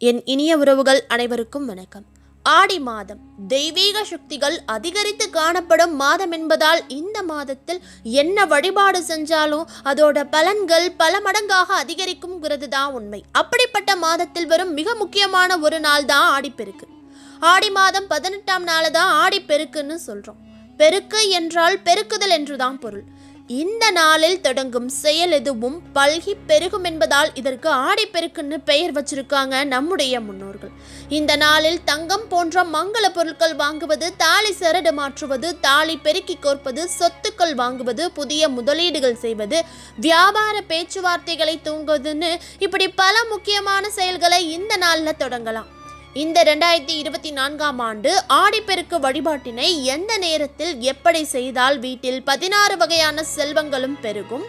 என் இனிய உறவுகள் அனைவருக்கும் வணக்கம். ஆடி மாதம் தெய்வீக சக்திகள் அதிகரித்து காணப்படும் மாதம் என்பதால் இந்த மாதத்தில் என்ன வழிபாடு செஞ்சாலும் அதோட பலன்கள் பல மடங்காக அதிகரிக்கும்ங்கிறது தான் உண்மை. அப்படிப்பட்ட மாதத்தில் வரும் மிக முக்கியமான ஒரு நாள் தான் ஆடிப்பெருக்கு ஆடி மாதம் பதினெட்டாம் நாள் தான் ஆடிப்பெருக்குன்னு சொல்கிறோம் பெருக்கு என்றால் பெருக்குதல் என்று தான் பொருள். இந்த நாளில் தொடங்கும் செயல் எதுவும் பல்கி பெருகும் என்பதால் இதற்கு ஆடிப்பெருக்குன்னு பெயர் வச்சிருக்காங்க நம்முடைய முன்னோர்கள். இந்த நாளில் தங்கம் போன்ற மங்கள பொருட்கள் வாங்குவது தாலி சரடு மாற்றுவது தாலி பெருக்கி கோர்ப்பது சொத்துக்கள் வாங்குவது புதிய முதலீடுகள் செய்வது வியாபார பேச்சுவார்த்தைகளை தூங்குவதுன்னு இப்படி பல முக்கியமான செயல்களை இந்த நாளில் தொடங்கலாம். இந்த ரெண்டாயிரத்தி இருபத்தி நான்காம் ஆண்டு ஆடிப்பெருக்கு வழிபாட்டினை எந்த நேரத்தில் எப்படி செய்தால் வீட்டில் பதினாறு வகையான செல்வங்களும் பெருகும்?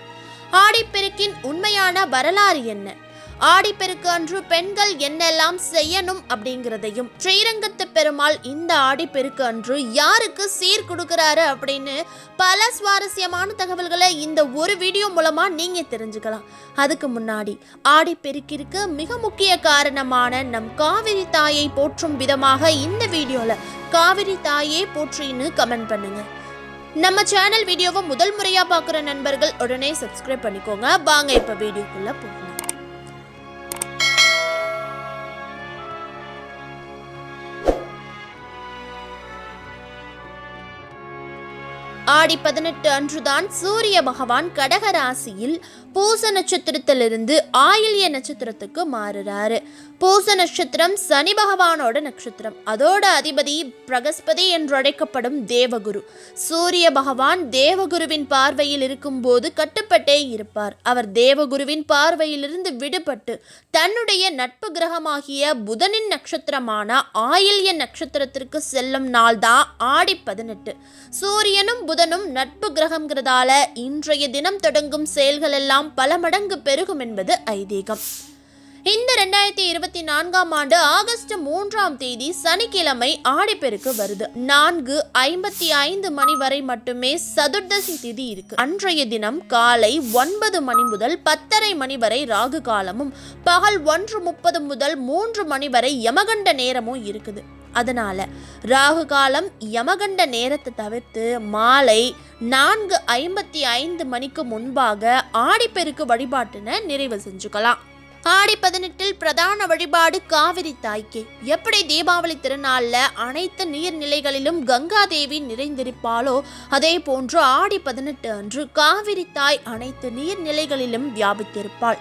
ஆடிப்பெருக்கின் உண்மையான வரலாறு என்ன? ஆடிப்பெருக்கு அன்று பெண்கள் என்னெல்லாம் செய்யணும் அப்படிங்கிறதையும் ஸ்ரீரங்கத்து பெருமாள் இந்த ஆடிப்பெருக்கு அன்று யாருக்கு சீர் கொடுக்கிறாரு அப்படின்னு பல சுவாரஸ்யமான தகவல்களை இந்த ஒரு வீடியோ மூலமா நீங்க தெரிஞ்சுக்கலாம். அதுக்கு முன்னாடி ஆடிப்பெருக்கிற்கு மிக முக்கிய காரணமான நம் காவிரி தாயை போற்றும் விதமாக இந்த வீடியோல காவிரி தாயே போற்றின்னு கமெண்ட் பண்ணுங்க. நம்ம சேனல் வீடியோவை முதல் முறையா பார்க்குற நண்பர்கள் உடனே சப்ஸ்கிரைப் பண்ணிக்கோங்க. வாங்க இப்ப வீடியோக்குள்ள போகலாம். ஆடி பதினெட்டு அன்றுதான் சூரிய பகவான் கடக ராசியில் பூச நட்சத்திரத்திலிருந்து ஆயில்ய நட்சத்திரத்துக்கு மாறுறாரு. பூச நட்சத்திரம் சனி பகவானோட நட்சத்திரம். அதோட அதிபதி பிரகஸ்பதி என்று அழைக்கப்படும் தேவகுரு. சூரிய பகவான் தேவகுருவின் பார்வையில் இருக்கும்போது கட்டுப்பட்டே இருப்பார். அவர் தேவகுருவின் பார்வையிலிருந்து விடுபட்டு தன்னுடைய நட்பு கிரகமாகிய புதனின் நட்சத்திரமான ஆயில்ய நட்சத்திரத்திற்கு செல்லும் நாள்தான் ஆடி பதினெட்டு. சூரியனும் புதனும் நட்பு கிரகம்ங்கிறதால இன்றைய தினம் தொடங்கும் செயல்கள் எல்லாம் பல மடங்கு பெருகும் என்பது ஐதீகம். இந்த ரெண்டாயிரத்தி இருபத்தி நான்காம் ஆண்டு ஆகஸ்ட் மூன்றாம் தேதி சனிக்கிழமை ஆடிப்பெருக்கு வருது. நான்கு ஐம்பத்தி ஐந்து மணி வரை மட்டுமே சதுர்தசி திதி இருக்கு. அன்றைய தினம் காலை ஒன்பது மணி முதல் பத்தரை மணி வரை ராகு காலமும் பகல் ஒன்று முப்பது முதல் மூன்று மணி வரை யமகண்ட நேரமும் இருக்குது. அதனால் ராகு காலம் யமகண்ட நேரத்தை தவிர்த்து மாலை நான்கு ஐம்பத்தி ஐந்து மணிக்கு முன்பாக ஆடிப்பெருக்கு வழிபாட்டினை நிறைவு செஞ்சுக்கலாம். ஆடி பதினெட்டில் பிரதான வழிபாடு காவிரி தாய்க்கு. எப்படி தீபாவளி திருநாளில் அனைத்து நீர்நிலைகளிலும் கங்கா தேவி நிறைந்திருப்பாளோ அதே போன்று ஆடி பதினெட்டு அன்று காவிரி தாய் அனைத்து நீர்நிலைகளிலும் வியாபித்திருப்பாள்.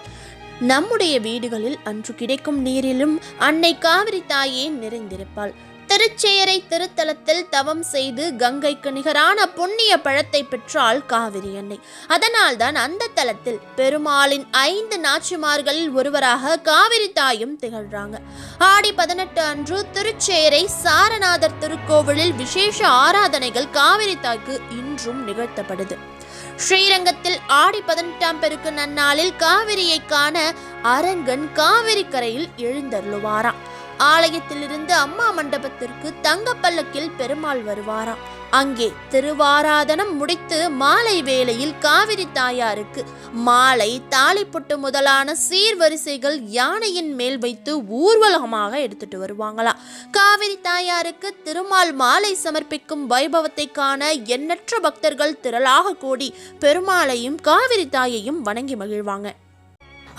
நம்முடைய வீடுகளில் அன்று கிடைக்கும் நீரிலும் அன்னை காவிரி தாயே நிறைந்திருப்பாள். திருச்சேரை திருத்தலத்தில் தவம் செய்து கங்கைக்கு நிகரான புண்ணிய பழத்தை பெற்றாள் காவிரி அன்னை. அதனால்தான் அந்த தலத்தில் பெருமாளின் ஐந்து நாச்சிமார்களில் ஒருவராக காவிரி தாயும் திகழ்றாங்க. ஆடி பதினெட்டு அன்று திருச்சேரை சாரநாதர் திருக்கோவிலில் விசேஷ ஆராதனைகள் காவிரி தாய்க்கு இன்றும் நிகழ்த்தப்படுது. ஸ்ரீரங்கத்தில் ஆடி பதினெட்டாம் பெருக்கு நன்னாளில் காவிரியை காண அரங்கன் காவிரி கரையில் எழுந்தருளுவாராம். ஆலயத்திலிருந்து அம்மா மண்டபத்திற்கு தங்கப்பல்லக்கில் பெருமாள் வருவாராம். அங்கே திருவாராதனம் முடித்து மாலை வேளையில் காவிரி தாயாருக்கு மாலை தாலிப்பொட்டு முதலான சீர்வரிசைகள் யானையின் மேல் வைத்து ஊர்வலகமாக எடுத்துட்டு வருவாங்களாம் காவிரி தாயாருக்கு திருமால் மாலை சமர்ப்பிக்கும் வைபவத்தை காண எண்ணற்ற பக்தர்கள் திரளாக கூடி பெருமாளையும் காவிரி தாயையும் வணங்கி மகிழ்வாங்க.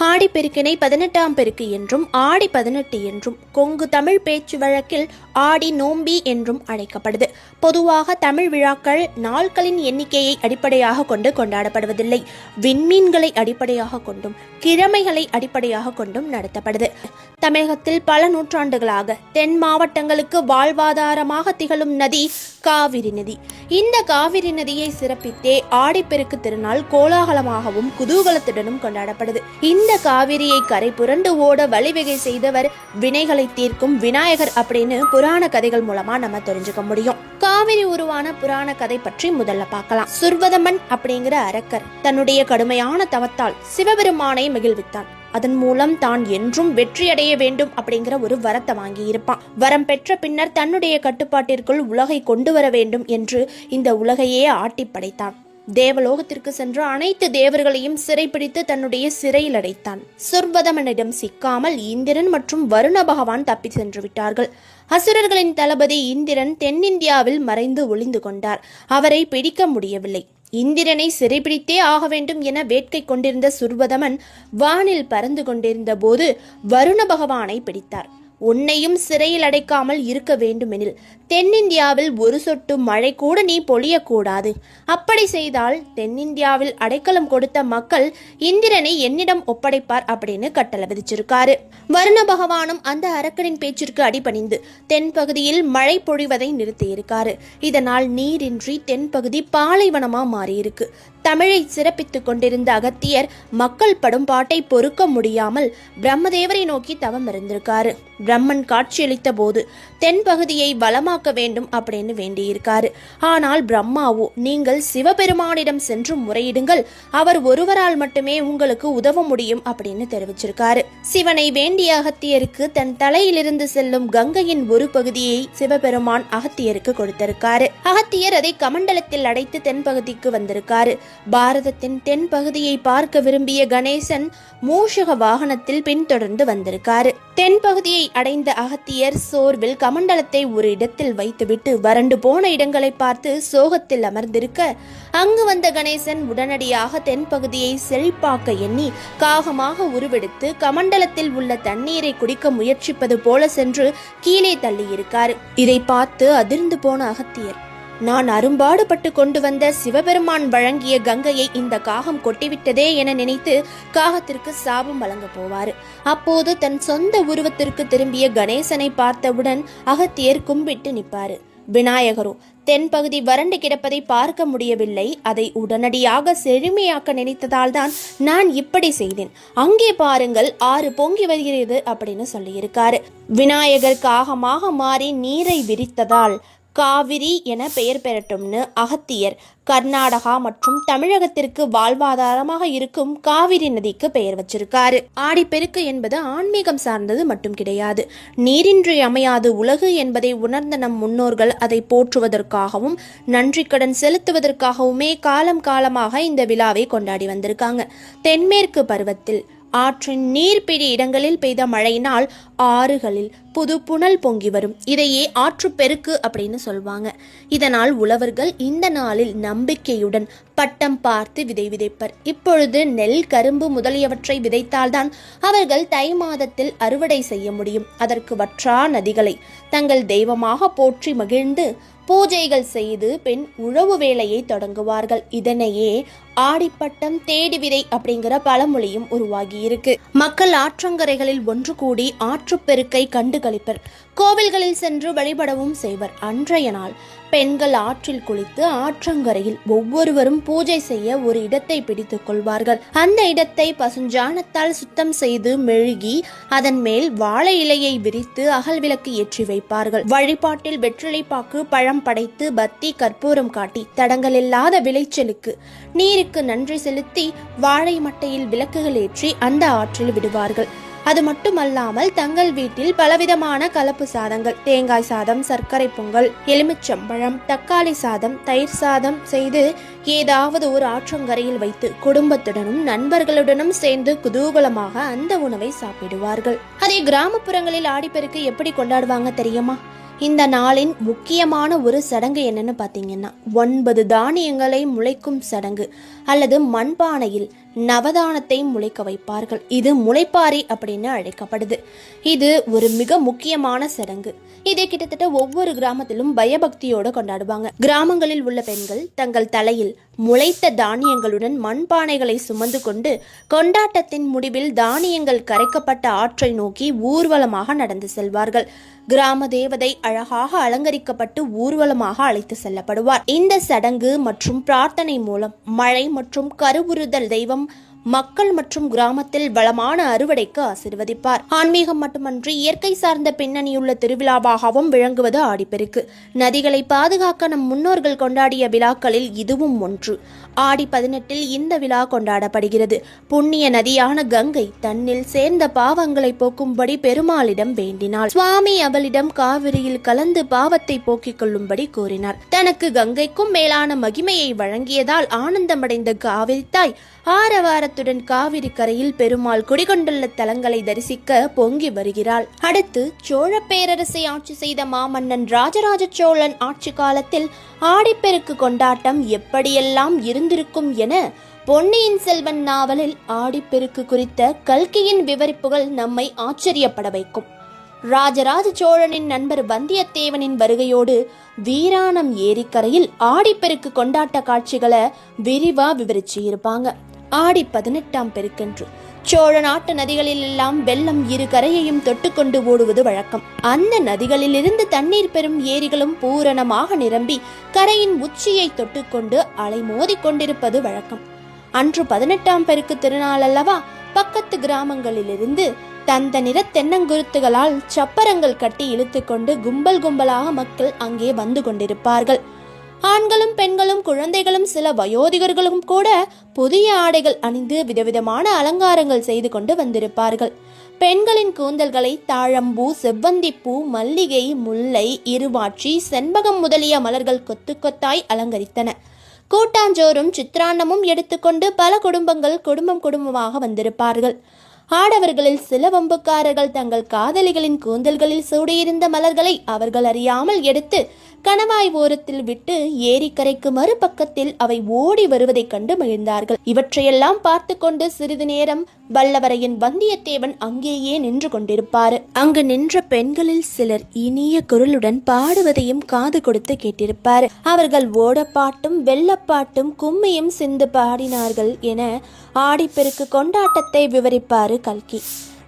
ஆடிப்பெருக்கினை பதினெட்டாம் பெருக்கு என்றும் ஆடி பதினெட்டு என்றும் கொங்கு தமிழ் பேச்சு வழக்கில் ஆடி நோம்பி என்றும் அழைக்கப்படுது. பொதுவாக தமிழ் விழாக்கள் நாட்களின் எண்ணிக்கையை அடிப்படையாக கொண்டு கொண்டாடப்படுவதில்லை. விண்மீன்களை அடிப்படையாக கொண்டும் கிழமைகளை அடிப்படையாக கொண்டும் நடத்தப்படுது. தமிழகத்தில் பல நூற்றாண்டுகளாக தென் மாவட்டங்களுக்கு வாழ்வாதாரமாக திகழும் நதி காவிரி நதி. இந்த காவிரி நதியை சிறப்பித்தே ஆடிப்பெருக்கு திருநாள் கோலாகலமாகவும் குதூகலத்துடனும் கொண்டாடப்படுது. இந்த காவிரியை கரை புரண்டு ஓட வழிவகை செய்தவர் வினைகளை தீர்க்கும் விநாயகர் அப்படின்னு புராண கதைகள் மூலமா நம்ம தெரிஞ்சுக்க முடியும். காவிரி உருவான புராண கதை பற்றி முதல்ல பார்க்கலாம். சுர்வதமன் அப்படிங்கிற அரக்கர் தன்னுடைய கடுமையான தவத்தால் சிவபெருமானை மகிழ்வித்தான். அதன் மூலம் தான் என்றும் வெற்றியடைய வேண்டும் அப்படிங்கிற ஒரு வரத்தை வாங்கி இருப்பான் வரம் பெற்ற பின்னர் தன்னுடைய கட்டுப்பாட்டிற்குள் உலகை கொண்டு வர வேண்டும் என்று இந்த உலகையே ஆட்டி படைத்தான். தேவலோகத்திற்கு சென்று அனைத்து தேவர்களையும் சிறைப்பிடித்து தன்னுடைய சிறையில் அடைத்தான். சொர்வதமனிடம் சிக்காமல் இந்திரன் மற்றும் வருண பகவான் தப்பி சென்று விட்டார்கள். அசுரர்களின் தளபதி இந்திரன் தென்னிந்தியாவில் மறைந்து ஒளிந்து கொண்டார். அவரை பிடிக்க முடியவில்லை. இந்திரனை சிறைபிடித்தே ஆக வேண்டும் என வேட்கை கொண்டிருந்த சுர்வதமன் வானில் பறந்து கொண்டிருந்த போது வருண பகவானை பிடித்தார். உன்னையும் சிறையில் அடைக்காமல் இருக்க வேண்டுமெனில் தென்னிந்தியாவில் ஒரு சொட்டு மழை கூட நீ பொழியக்கூடாது. அப்படி செய்தால் தென்னிந்தியாவில் அடைக்கலம் கொடுத்த மக்கள் இந்திரனை என்னிடம் ஒப்படைப்பார் அப்படின்னு கட்டளை விதிச்சிருக்காரு வருண பகவானும் அந்த அரக்கனின் பேச்சிற்கு அடிபணிந்து தென்பகுதியில் மழை பொழிவதை நிறுத்தியிருக்காரு. இதனால் நீரின்றி தென்பகுதி பாலைவனமா மாறியிருக்கு. தமிழை சிறப்பித்துக் கொண்டிருந்த அகத்தியர் மக்கள் படும் பாட்டை பொறுக்க முடியாமல் பிரம்மதேவரை நோக்கி தவம் இருந்திருக்காரு. பிரம்மன் காட்சியளித்த போது தென்பகுதியை வளமாக்க வேண்டும் அப்படின்னு வேண்டியிருக்காரு. ஆனால் பிரம்மாவோ நீங்கள் சிவபெருமானிடம் சென்று முறையிடுங்கள். அவர் ஒருவரால் மட்டுமே உங்களுக்கு உதவ முடியும் அப்படின்னு தெரிவிச்சிருக்காரு. சிவனை வேண்டிய அகத்தியருக்கு தன் தலையிலிருந்து செல்லும் கங்கையின் ஒரு பகுதியை சிவபெருமான் அகத்தியருக்கு கொடுத்திருக்காரு. அகத்தியர் அதை கமண்டலத்தில் அடைத்து தென்பகுதிக்கு வந்திருக்காரு. பாரதத்தின் தென் பகுதியை பார்க்க விரும்பிய கணேசன் மூஷக வாகனத்தில் பின்தொடர்ந்து வந்திருக்காரு. தென்பகுதியை அடைந்த அகத்தியர் சோர்வில் கமண்டலத்தை ஒரு இடத்தில் வைத்துவிட்டு வறண்டு போன இடங்களை பார்த்து சோகத்தில் அமர்ந்திருக்க அங்கு வந்த கணேசன் உடனடியாக தென்பகுதியை செழிப்பாக்க எண்ணி காகமாக உருவெடுத்து கமண்டலத்தில் உள்ள தண்ணீரை குடிக்க முயற்சிப்பது போல சென்று கீழே தள்ளியிருக்காரு. இதை பார்த்து அதிர்ந்து போன அகத்தியர் நான் அரும்பாடுபட்டு கொண்டு வந்த சிவபெருமான் வழங்கிய கங்கையை இந்த காகம் கொட்டிவிட்டதே என நினைத்து காகத்திற்கு சாபம் வழங்க போவார். அப்போது தன் சொந்த உருவத்திற்கு திரும்பிய கணேசனை பார்த்தவுடன் அகத்தியர் கும்பிட்டு நிற்பாரு. விநாயகரோ தென்பகுதி வறண்டு கிடப்பதை பார்க்க முடியவில்லை. அதை உடனடியாக செழுமையாக்க நினைத்ததால் தான் நான் இப்படி செய்தேன். அங்கே பாருங்கள் ஆறு பொங்கி வருகிறது அப்படின்னு சொல்லியிருக்காரு. விநாயகர் காகமாக மாறி நீரை விரித்ததால் காவிரி என பெயர் பெறட்டும்னு அகத்தியர் கர்நாடகா மற்றும் தமிழகத்திற்கு வாழ்வாதாரமாக இருக்கும் காவிரி நதிக்கு பெயர் வச்சிருக்காரு. ஆடிப்பெருக்கு என்பது ஆன்மீகம் சார்ந்தது மட்டும் கிடையாது. நீரின்றி அமையாது உலகு என்பதை உணர்ந்த நம் முன்னோர்கள் அதை போற்றுவதற்காகவும் நன்றி கடன் செலுத்துவதற்காகவுமே காலம் காலமாக இந்த விழாவை கொண்டாடி வந்திருக்காங்க. தென்மேற்கு பருவத்தில் ஆற்றின் நீர்பிடி இடங்களில் பெய்த மழையினால் ஆறுகளில் புது புனல் பொங்கி வரும். இதையே ஆற்றுப்பெருக்கு அப்படின்னு சொல்வாங்க. இதனால் உழவர்கள் இந்த நாளில் நம்பிக்கையுடன் பட்டம் பார்த்து விதை விதைப்பர். இப்பொழுது நெல் கரும்பு முதலியவற்றை விதைத்தால்தான் அவர்கள் தை மாதத்தில் அறுவடை செய்ய முடியும். அதற்கு வற்றா நதிகளை தங்கள் தெய்வமாக போற்றி மகிழ்ந்து பூஜைகள் செய்து பின் உழவு வேலையை தொடங்குவார்கள். இதனையே ஆடிப்பட்டம் தேடி விதை அப்படிங்கிற பழமொழியும் உருவாகி இருக்கு மக்கள் ஆற்றங்கரைகளில் ஒன்று கூடி ஆற்றுப்பெருக்கை கண்டு களிப்பர் கோவில்களில் சென்று வழிபடவும் செய்வர். அன்றைய நாள் பெண்கள் ஆற்றில் குளித்து ஆற்றங்கரையில் ஒவ்வொருவரும் பூஜை செய்ய ஒரு இடத்தை பிடித்துக் கொள்வார்கள். அந்த இடத்தை பசுஞ்சாணத்தால் சுத்தம் செய்து மெழுகி அதன் மேல் வாழை இலையை விரித்து அகல் விளக்கு ஏற்றி வைப்பார்கள். வழிபாட்டில் வெற்றிலைப்பாக்கு பழம் படைத்து பத்தி கற்பூரம் காட்டி தடங்கள் இல்லாத விளைச்சலுக்கு நீருக்கு நன்றி செலுத்தி வாழை மட்டையில் விளக்குகள் ஏற்றி அந்த ஆற்றில் விடுவார்கள். அது மட்டுமல்லாமல் தங்கள் வீட்டில் பலவிதமான கலப்பு சாதங்கள் தேங்காய் சாதம் சர்க்கரை பொங்கல் எலுமிச்சம்பழம் தக்காளி சாதம் தயிர் சாதம் செய்து ஏதாவது ஒரு ஆற்றங்கரையில் வைத்து குடும்பத்துடனும் நண்பர்களுடனும் சேர்ந்து குதூகலமாக அந்த உணவை சாப்பிடுவார்கள். அதே கிராமப்புறங்களில் ஆடிப்பெருக்கு எப்படி கொண்டாடுவாங்க தெரியுமா? இந்த நாளின் முக்கியமான ஒரு சடங்கு என்னன்னு பார்த்தீங்கன்னா ஒன்பது தானியங்களை முளைக்கும் சடங்கு. அல்லது மண்பானையில் நவதானத்தை முளைக்க வைப்பார்கள். இது முளைப்பாரி அப்படின்னு அழைக்கப்படுது. இது ஒரு மிக முக்கியமான சடங்கு. இதை கிட்டத்தட்ட ஒவ்வொரு கிராமத்திலும் பயபக்தியோடு கொண்டாடுவாங்க. கிராமங்களில் உள்ள பெண்கள் தங்கள் தலையில் முளைத்த தானியங்களுடன் மண்பானைகளை சுமந்து கொண்டு கொண்டாட்டத்தின் முடிவில் தானியங்கள் கரைக்கப்பட்ட ஆற்றை நோக்கி ஊர்வலமாக நடந்து செல்வார்கள். கிராம தேவதை அழகாக அலங்கரிக்கப்பட்டு ஊர்வலமாக அழைத்து செல்லப்படுவார். இந்த சடங்கு மற்றும் பிரார்த்தனை மூலம் மழை மற்றும் கருவுறுதல் தெய்வம் மக்கள் மற்றும் கிராமத்தில் வளமான அறுவடைக்கு ஆசிர்வதிப்பார். ஆன்மீகம் மட்டுமன்றி இயற்கை சார்ந்த பின்னணியுள்ள திருவிழாவாகவும் விளங்குவது ஆடிப்பெருக்கு. நதிகளை பாதுகாக்க நம் முன்னோர்கள் கொண்டாடிய விழாக்களில் இதுவும் ஒன்று. ஆடி பதினெட்டில் இந்த விழா கொண்டாடப்படுகிறது. புண்ணிய நதியான கங்கை தன்னில் சேர்ந்த பாவங்களை போக்கும்படி பெருமாளிடம் வேண்டினாள். சுவாமி அவளிடம் காவிரியில் கலந்து பாவத்தை போக்கிக் கொள்ளும்படி கூறினார். தனக்கு கங்கைக்கும் மேலான மகிமையை வழங்கியதால் ஆனந்தமடைந்த காவிரி தாய் ஆரவாரத்துடன் காவிரி கரையில் பெருமாள் குடிகொண்டுள்ள தலங்களை தரிசிக்க பொங்கி வருகிறாள். அடுத்து சோழ பேரரசை ஆட்சி செய்த மாமன்னன் ராஜராஜ சோழன் ஆட்சி காலத்தில் ஆடிப்பெருக்கு கொண்டாட்டம் எப்படியெல்லாம் இருந்திருக்கும் என பொன்னியின் செல்வன் நாவலில் ஆடிப்பெருக்கு குறித்த கல்கியின் விவரிப்புகள் நம்மை ஆச்சரியப்பட வைக்கும். ராஜராஜ சோழனின் நண்பர் வந்தியத்தேவனின் வருகையோடு வீராணம் ஏரிக்கரையில் ஆடிப்பெருக்கு கொண்டாட்ட காட்சிகளை விரிவா விவரிச்சு இருப்பாங்க ஆடி பதினெட்டாம் பெருக்கன்று. சோழ நாட்டு நதிகளிலெல்லாம் வெள்ளம் இரு கரையையும் தொட்டுக்கொண்டு ஓடுவது வழக்கம். அந்த நதிகளிலிருந்து தண்ணீர் பெறும் ஏரிகளும் பூரணமாக நிரம்பி கரையின் உச்சியை தொட்டுக்கொண்டு அலைமோதி கொண்டிருப்பது வழக்கம். அன்று பதினெட்டாம் பெருக்கு திருநாள் அல்லவா பக்கத்து கிராமங்களிலிருந்து தந்த நிற தென்னங்குருத்துகளால் சப்பரங்கள் கட்டி இழுத்துக்கொண்டு கும்பல் கும்பலாக மக்கள் அங்கே வந்து கொண்டிருப்பார்கள். ஆண்களும் பெண்களும் குழந்தைகளும் சில வயோதிகர்களும் கூட புதிய ஆடைகள் அணிந்து விதவிதமான அலங்காரங்கள் செய்து கொண்டு வந்திருப்பார்கள். பெண்களின் கூந்தல்களை தாழம்பூ செவ்வந்திப்பூ மல்லிகை முல்லை இருவாட்சி செண்பகம் முதலிய மலர்கள் கொத்து கொத்தாய் அலங்கரித்தன. கூட்டாஞ்சோறும் சித்திராண்டமும் எடுத்துக்கொண்டு பல குடும்பங்கள் குடும்பம் குடும்பமாக வந்திருப்பார்கள். ஆடவர்களில் சில வம்புக்காரர்கள் தங்கள் காதலிகளின் கூந்தல்களில் சூடியிருந்த மலர்களை அவர்கள் அறியாமல் எடுத்து கணவாய் ஓரத்தில் விட்டு ஏரிக்கரைக்கு மறுபக்கத்தில் அவை ஓடி வருவதைக் கண்டு மகிழ்ந்தார்கள். இவற்றையெல்லாம் பார்த்து கொண்டு சிறிது நேரம் வல்லவரையின் வந்தியத்தேவன் அங்கேயே நின்று கொண்டிருப்பார். அங்கு நின்ற பெண்களில் சிலர் இனிய குரலுடன் பாடுவதையும் காது கொடுத்து கேட்டிருப்பார். அவர்கள் ஓடப்பாட்டும் வெள்ளப்பாட்டும் கும்மியும் சிந்து பாடினார்கள் என ஆடிப்பெருக்கு கொண்டாட்டத்தை விவரிப்பாரு கல்கி.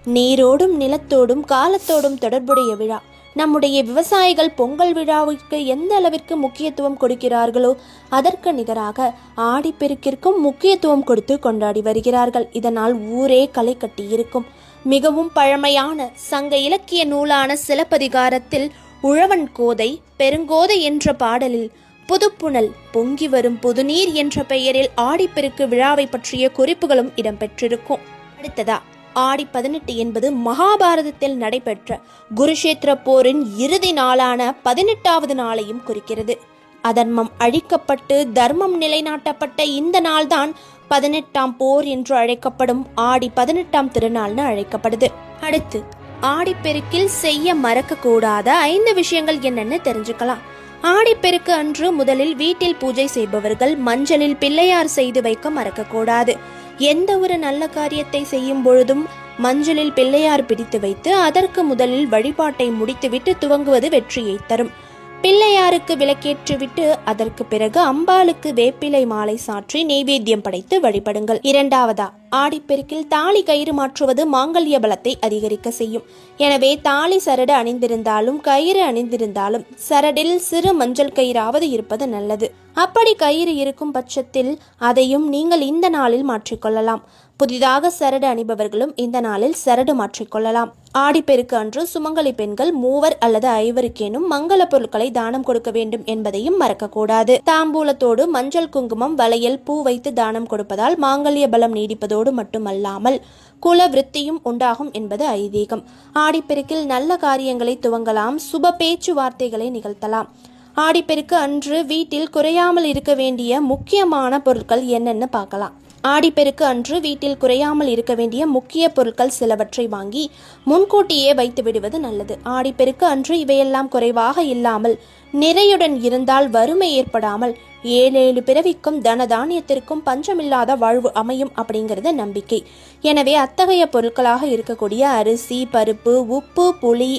நீரோடும் நிலத்தோடும் காலத்தோடும் தொடர்புடைய விழா. நம்முடைய விவசாயிகள் பொங்கல் விழாவிற்கு எந்த அளவிற்கு முக்கியத்துவம் கொடுக்கிறார்களோ அதற்கு நிகராக ஆடிப்பெருக்கிற்கும் முக்கியத்துவம் கொடுத்து கொண்டாடி வருகிறார்கள். இதனால் ஊரே களை கட்டியிருக்கும். மிகவும் பழமையான சங்க இலக்கிய நூலான சிலப்பதிகாரத்தில் உழவன் கோதை பெருங்கோதை என்ற பாடலில் புதுப்புணல் பொங்கி வரும் புதுநீர் என்ற பெயரில் ஆடிப்பெருக்கு விழாவை பற்றிய குறிப்புகளும் இடம்பெற்றிருக்கும். அடுத்ததா? ஆடி பதினெட்டு என்பது மகாபாரதத்தில் நடைபெற்ற குருஷேத்திர போரின் இறுதி நாளான பதினெட்டாவது நாளையும் குறிக்கிறது. அதர்மம் அழிக்கப்பட்டு தர்மம் நிலைநாட்டப்பட்ட இந்த நாள்தான் பதினெட்டாம் போர் என்று அழைக்கப்படும் ஆடி பதினெட்டாம் திருநாள்னு அழைக்கப்படுது. அடுத்து ஆடிப்பெருக்கில் செய்ய மறக்கக்கூடாத ஐந்து விஷயங்கள் என்னென்னு தெரிஞ்சுக்கலாம். ஆடிப்பெருக்கு அன்று முதலில் வீட்டில் பூஜை செய்பவர்கள் மஞ்சளில் பிள்ளையார் செய்து வைக்க மறக்கக்கூடாது. எந்த ஒரு நல்ல காரியத்தை செய்யும் பொழுதும் மஞ்சளில் பிள்ளையார் பிடித்து வைத்து அதற்கு முதலில் வழிபாட்டை முடித்துவிட்டு துவங்குவது வெற்றியை தரும். பிள்ளையாருக்கு விளக்கேற்றிவிட்டு அதற்கு பிறகு அம்பாளுக்கு வேப்பிலை மாலை சாற்றி நெய்வேத்தியம் படைத்து வழிபடுங்கள். இரண்டாவதா ஆடிப்பெருக்கில் தாலி கயிறு மாற்றுவது மாங்கல்ய பலத்தை அதிகரிக்க செய்யும். எனவே தாலி சரடு அணிந்திருந்தாலும் கயிறு அணிந்திருந்தாலும் சரடில் சிறு மஞ்சள் கயிறாவது இருப்பது நல்லது. அப்படி கயிறு இருக்கும் பட்சத்தில் அதையும் நீங்கள் இந்த நாளில் மாற்றிக்கொள்ளலாம் புதிதாக சரடு அணிபவர்களும் இந்த நாளில் சரடு மாற்றிக்கொள்ளலாம் ஆடிப்பெருக்கு அன்று சுமங்கலி பெண்கள் மூவர் அல்லது ஐவருக்கேனும் மங்கள பொருட்களை தானம் கொடுக்க வேண்டும் என்பதையும் மறக்கக்கூடாது. தாம்பூலத்தோடு மஞ்சள் குங்குமம் வளையல் பூ வைத்து தானம் கொடுப்பதால் மாங்கல்ய பலம் நீடிப்பதோடு மட்டுமல்லாமல் குல விருத்தியும் உண்டாகும் என்பது ஐதீகம். ஆடிப்பெருக்கில் நல்ல காரியங்களை துவங்கலாம் சுப பேச்சுவார்த்தைகளை நிகழ்த்தலாம். ஆடிப்பெருக்கு அன்று வீட்டில் குறையாமல் இருக்க வேண்டிய முக்கியமான பொருட்கள் என்னென்னு பார்க்கலாம். ஆடிப்பெருக்கு அன்று வீட்டில் குறையாமல் இருக்க வேண்டிய முக்கிய பொருட்கள் சிலவற்றை வாங்கி முன்கூட்டியே வைத்து விடுவது நல்லது. ஆடிப்பெருக்கு அன்று இவையெல்லாம் குறைவாக இல்லாமல் நிறையுடன் இருந்தால் வறுமை ஏற்படாமல் ஏழேழு பிறவிக்கும் தனதானியத்திற்கும் பஞ்சமில்லாத வாழ்வு அமையும் அப்படிங்கிறது நம்பிக்கை. எனவே அத்தகைய பொருட்களாக இருக்கக்கூடிய அரிசி பருப்பு உப்பு புளி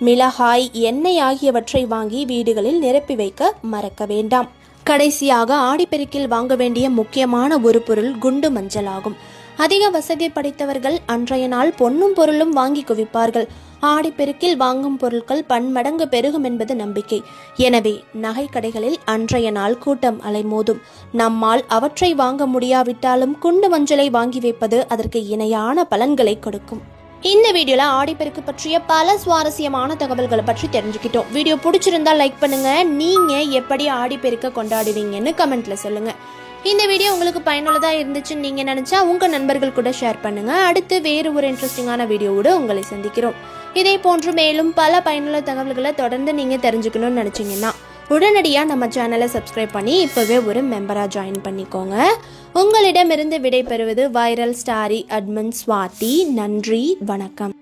மிளகாய் எண்ணெய் ஆகியவற்றை வாங்கி வீடுகளில் நிரப்பி வைக்க மறக்க வேண்டாம். கடைசியாக ஆடிப்பெருக்கில் வாங்க வேண்டிய முக்கியமான ஒரு பொருள் குண்டு மஞ்சள் ஆகும் அதிக வசதி படைத்தவர்கள் அன்றைய நாள் பொன்னும் பொருளும் வாங்கி குவிப்பார்கள். ஆடிப்பெருக்கில் வாங்கும் பொருட்கள் பன்மடங்கு பெருகும் என்பது நம்பிக்கை. எனவே நகை கடைகளில் அன்றைய நாள் கூட்டம் அலைமோதும். நம்மால் அவற்றை வாங்க முடியாவிட்டாலும் குண்டு மஞ்சளை வாங்கி வைப்பது அதற்கு இணையான பலன்களை கொடுக்கும். இந்த வீடியோல ஆடிப்பெருக்கு பற்றிய பல சுவாரஸ்யமான தகவல்களை பற்றி தெரிஞ்சுக்கிட்டோம். வீடியோ பிடிச்சிருந்தா லைக் பண்ணுங்க. நீங்க எப்படி ஆடிப்பெருக்க கொண்டாடுவீங்கன்னு கமெண்ட்ல சொல்லுங்க. இந்த வீடியோ உங்களுக்கு பயனுள்ளதாக இருந்துச்சுன்னு நீங்கள் நினச்சா உங்கள் நண்பர்கள் கூட ஷேர் பண்ணுங்கள் அடுத்து வேறு ஒரு இன்ட்ரெஸ்டிங்கான வீடியோவோடு உங்களை சந்திக்கிறோம். இதே போன்று மேலும் பல பயனுள்ள தகவல்களை தொடர்ந்து நீங்கள் தெரிஞ்சுக்கணும்னு நினச்சிங்கன்னா உடனடியாக நம்ம சேனலை சப்ஸ்கிரைப் பண்ணி இப்போவே ஒரு மெம்பராக ஜாயின் பண்ணிக்கோங்க. உங்களிடமிருந்து விடை பெறுவது வைரல் ஸ்டாரி அட்மின் சுவாதி நன்றி வணக்கம்.